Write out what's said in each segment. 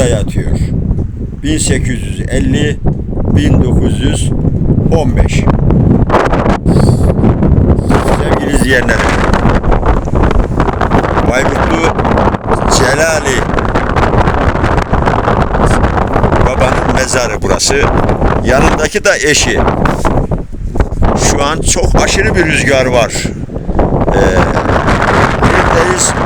Burada yatıyor. 1850 1915 Sevgili izleyenlerim Bayburtlu Celali babanın mezarı burası. Yanındaki da eşi. Şu an çok aşırı bir rüzgar var. Ee?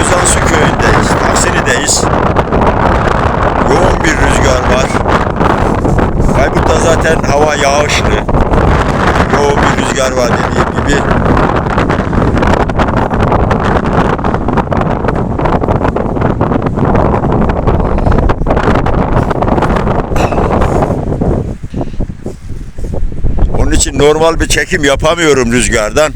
Ozansu köyündeyiz. Taksini'deyiz. Yoğun bir rüzgar var. Bayburt'ta zaten hava yağışlı. Yoğun bir rüzgar var dediğim gibi. Onun için normal bir çekim yapamıyorum rüzgardan.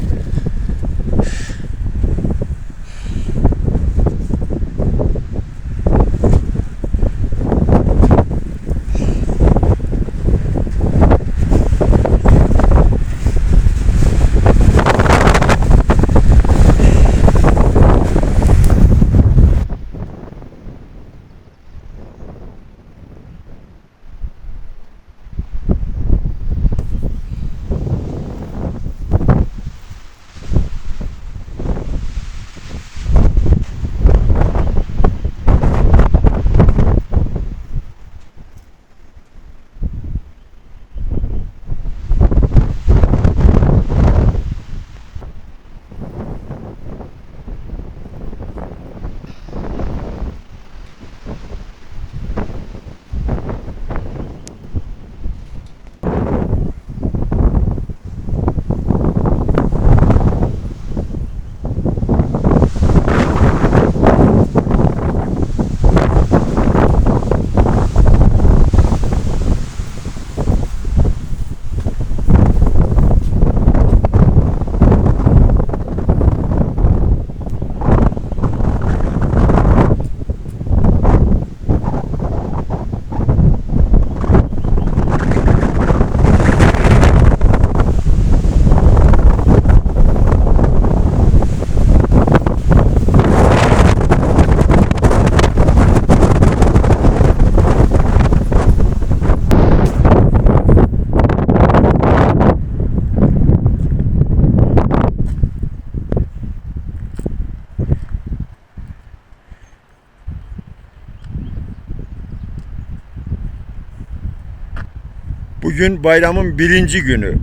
Bugün bayramın birinci günü.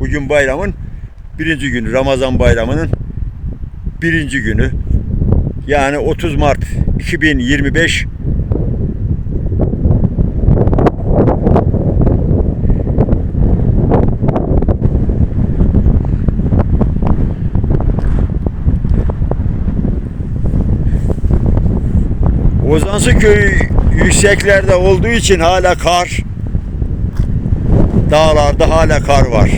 Bugün bayramın birinci günü. Ramazan bayramının birinci günü. Yani 30 Mart 2025 Ozansı köyü yükseklerde olduğu için hala kar dağlarda hala kar var.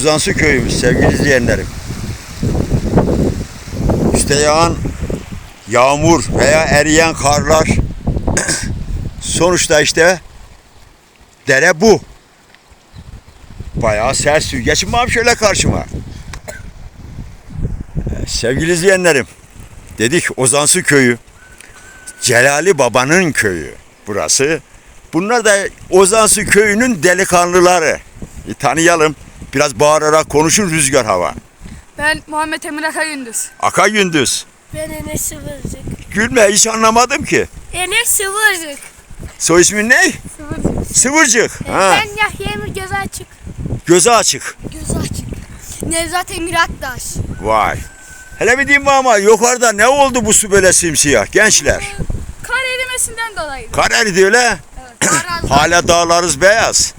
Ozansı köyümüz sevgili izleyenlerim. Üste yağan yağmur veya eriyen karlar sonuçta işte dere bu. Bayağı sert suyu. Geçin abi şöyle karşıma. Ee, Sevgili izleyenlerim, dedik Ozansu köyü, Celali Baba'nın köyü burası. Bunlar da Ozansu köyünün delikanlıları. Bir tanıyalım. Biraz bağırarak konuşun rüzgar hava. Ben Muhammed Emir Aka Gündüz. Aka Gündüz. Ben Enes Sıvırcık. Gülme hiç anlamadım ki. Enes Sıvırcık. Soy ismin ne? Sıvırcık. Sıvırcık. Ha, Ben Yahya Emir Gözü Açık. gözü açık. Gözü Açık. Nevzat Emir Aktaş. Vay. Hele bir diyeyim ama yukarıda ne oldu bu su böyle simsiyah gençler? Kar erimesinden dolayı. Kar eridi öyle. Araz. Hala dağlarız beyaz.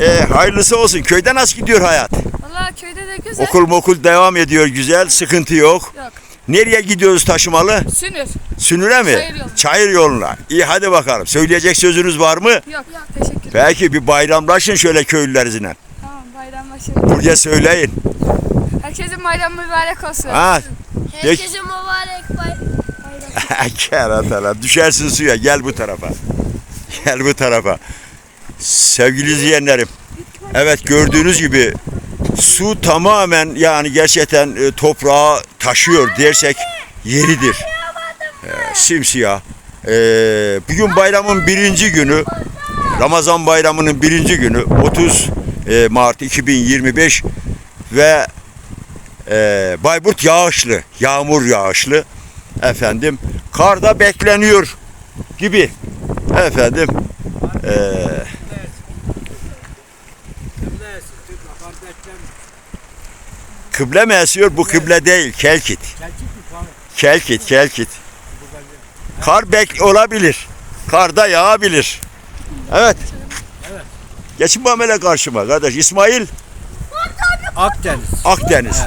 E, hayırlısı olsun. Köyde nasıl gidiyor hayat? Valla köyde de güzel. Okul mokul devam ediyor güzel. Sıkıntı yok. Yok. Nereye gidiyoruz taşımalı? Sünür. Sünüre mi? Çayır yoluna. Çayır yoluna. İyi hadi bakalım. Söyleyecek sözünüz var mı? Yok. Teşekkür ederim. Peki bir bayramlaşın şöyle köylülerinizle. Tamam bayramlaşın. Buraya söyleyin. Herkesin bayramı mübarek olsun. Ha, Herkese mübarek bay. bayram. Keratala düşersin suya gel bu tarafa. Gel bu tarafa. Sevgili izleyenlerim. Evet gördüğünüz gibi su tamamen yani gerçekten e, toprağa taşıyor dersek yeridir. E, simsiyah. E, bugün bayramın birinci günü. Ramazan bayramının birinci günü 30 e, Mart 2025 ve Bayburt yağışlı, yağmur yağışlı efendim kar da bekleniyor gibi efendim eee kıble mi esiyor bu kıble değil kelkit kelkit kelkit kar bek olabilir kar da yağabilir evet geçin bu amele karşıma kardeş İsmail Akdeniz. Akdeniz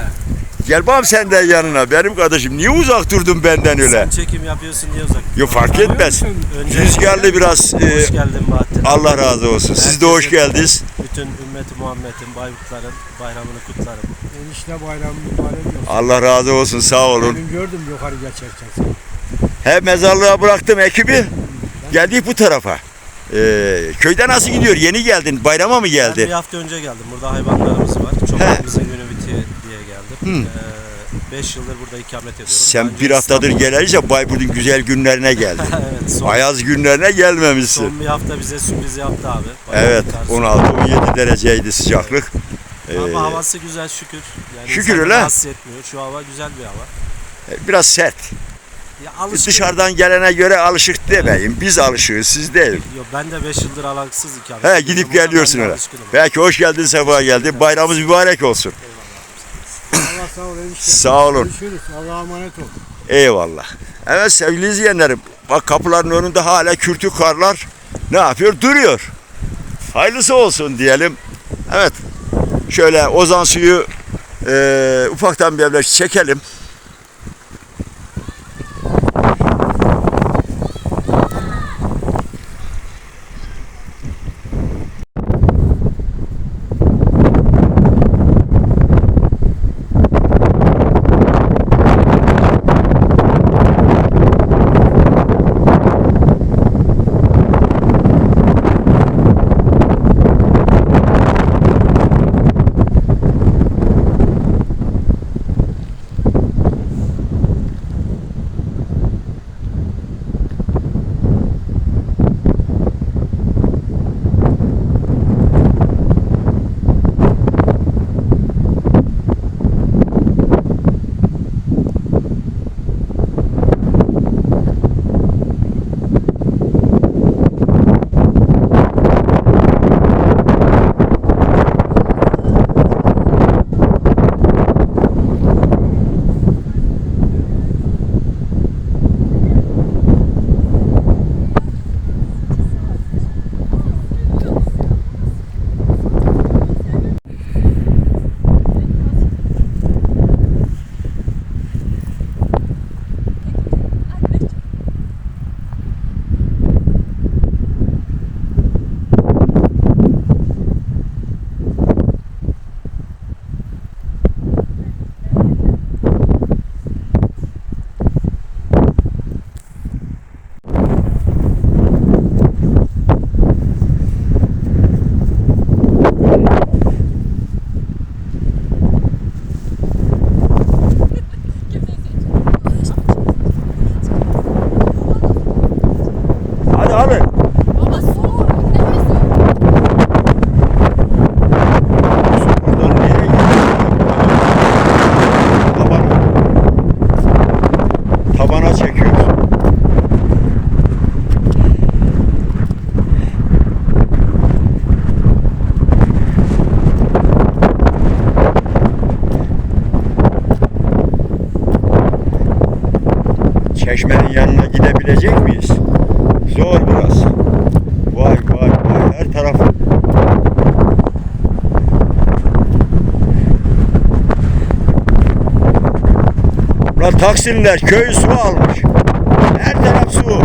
gel bakalım sen de yanına benim kardeşim niye uzak durdun benden öyle Sen çekim yapıyorsun diye uzak. Yok fark etmez. Önce Rüzgarlı biraz. e, hoş geldin Bahattin. Allah razı olsun. Siz de hoş geldiniz. Bütün ümmeti Muhammed'in, Bayburtların bayramını kutlarım. Enişte bayramı mübarek olsun. Allah razı olsun. Sağ olun. Bugün gördüm yukarı geçerken. He mezarlığa bıraktım ekibi. Geldik bu tarafa. Ee, köyde nasıl gidiyor? Yeni geldin. Bayrama mı Ben bir geldi? hafta önce geldim. Burada hayvanlarımız var. Çobanımızın günü bitiyor diye geldim. 5 yıldır burada ikamet ediyorum. Sen önce bir haftadır İstanbul- gelince Bayburt'un güzel günlerine geldin. evet, son, Ayaz günlerine gelmemişsin. son bir hafta bize sürpriz yaptı abi. Bayağı Evet bir kar 16-17 dereceydi sıcaklık. Ee, Ama havası güzel şükür. Yani Şükür öyle. rahatsız etmiyor. Şu hava güzel bir hava. biraz sert. Ya alışkın. Dışarıdan gelene göre alışık demeyin. Biz alışığız siz değil. Yo, ben de 5 yıldır alaksız ikamet He gidip geliyorsun öyle. Peki hoş geldin sefa geldin. Bayramımız mübarek olsun. Allah sağ ol enişte. Sağ olun. Görüşürüz. Allah'a emanet ol. Eyvallah. Evet sevgili izleyenlerim. Bak kapıların önünde hala kürtük karlar ne yapıyor? Duruyor. Hayırlısı olsun diyelim. Evet. Şöyle Ozan suyu eee, ufaktan bir evvel çekelim. Taksimler köyü su almış. Her taraf su.